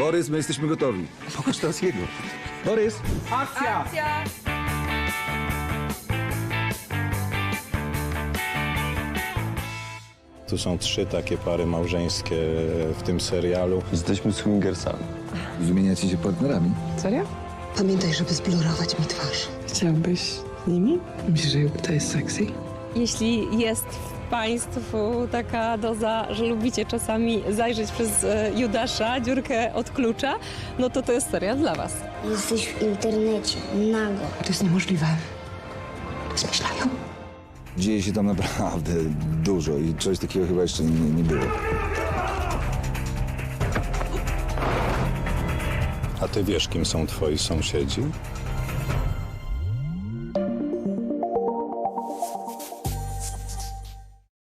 Borys, my jesteśmy gotowi. Pokaż teraz jego. Borys! Akcja! Tu są trzy takie pary małżeńskie w tym serialu. Jesteśmy swingersami. Wymieniacie się partnerami? Serio? Pamiętaj, żeby zblurować mi twarz. Chciałbyś z nimi? Myślisz, że to jest sexy? Jeśli jest w Państwu taka doza, że lubicie czasami zajrzeć przez e, Judasza, dziurkę od klucza, no to to jest serial dla Was. Jesteś w internecie, nago. To jest niemożliwe. Zmyślają. Dzieje się tam naprawdę dużo i czegoś takiego chyba jeszcze nie, nie było. A ty wiesz, kim są twoi sąsiedzi?